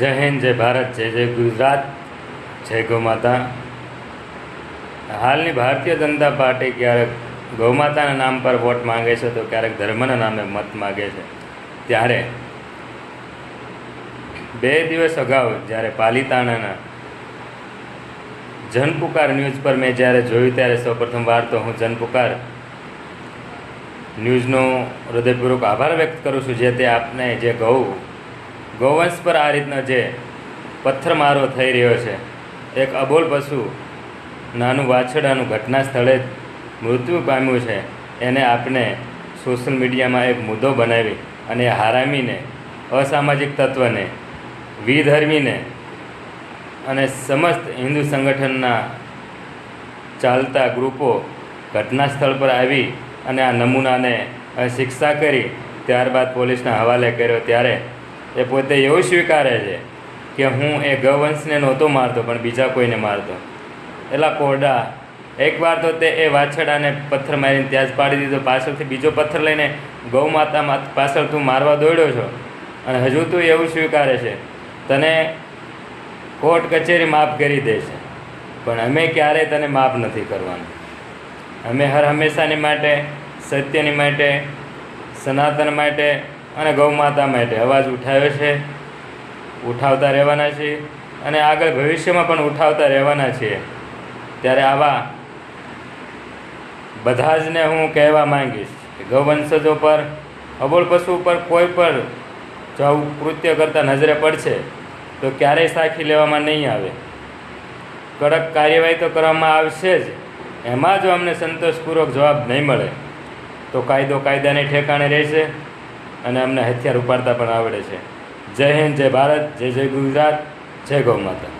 જય હિન્દ, જય ભારત, જય જય ગુજરાત, જય ગૌમાતા. હાલની ભારતીય જનતા પાર્ટી ક્યારેક ગૌમાતાના નામ પર વોટ માંગે છે, તો ક્યારેક ધર્મના નામે મત માગે છે. ત્યારે બે દિવસ અગાઉ જ્યારે પાલિતાણાના જનપુકાર ન્યૂઝ પર મેં જ્યારે જોયું ત્યારે સૌપ્રથમ વાર તો હું જનપુકાર ન્યૂઝનો હૃદયપૂર્વક આભાર વ્યક્ત કરું છું, જે તે આપને જે ગૌ ગૌવંશ પર આ રીતનો જે પથ્થરમારો થઈ રહ્યો છે, એક અબોલ પશુ નાનું વાછડાનું ઘટના સ્થળે જ મૃત્યુ પામ્યું છે. એને આપણે સોશિયલ મીડિયામાં એક મુદ્દો બનાવી અને હારામીને, અસામાજિક તત્વને, વિધર્મીને અને સમસ્ત હિન્દુ સંગઠનના ચાલતા ગ્રુપો ઘટના સ્થળ પર આવી અને આ નમૂનાને શિક્ષા કરી ત્યારબાદ પોલીસના હવાલે કર્યો. ત્યારે એ પોતે એવું સ્વીકારે છે કે હું એ ગૌવંશને નહોતો મારતો, પણ બીજા કોઈને મારતો. એલા કોરડા એકવાર તો તે એ વાછડાને પથ્થર મારીને ત્યાં જ પાડી દીધો. પાછળથી બીજો પથ્થર લઈને ગૌ માતા પાછળ તું મારવા દોડ્યો છો? અને હજુ તું એવું સ્વીકારે છે, તને કોર્ટ કચેરી માફ કરી દે છે પણ અમે ક્યારેય તને માફ નથી કરવાનું. અમે હર હંમેશાની માટે, સત્યની માટે, સનાતન માટે અને ગૌ માતા માટે અવાજ ઉઠાવ્યો છે. ઉઠાવતા રહેવાના છીએ અને આગળ ભવિષ્યમાં પણ ઉઠાવતા રહેવાના છીએ. ત્યારે આવા બધા જને હું કહેવા માંગીશ કે ગૌવંશજો પર, અબોલ પશુ પર કોઈ પણ જો આવું કૃત્ય કરતાં નજરે પડશે તો ક્યારેય સાખી લેવામાં નહીં આવે. કડક કાર્યવાહી તો કરવામાં આવશે જ. એમાં જો અમને સંતોષપૂર્વક જવાબ નહીં મળે, તો કાયદો કાયદાને ઠેકાણે રહેશે. અને અમને હથિયાર ઉપાડતા પણ આવડે છે. જય હિન્દ, જય ભારત, જય જય ગુજરાત, જય ગૌ માતા.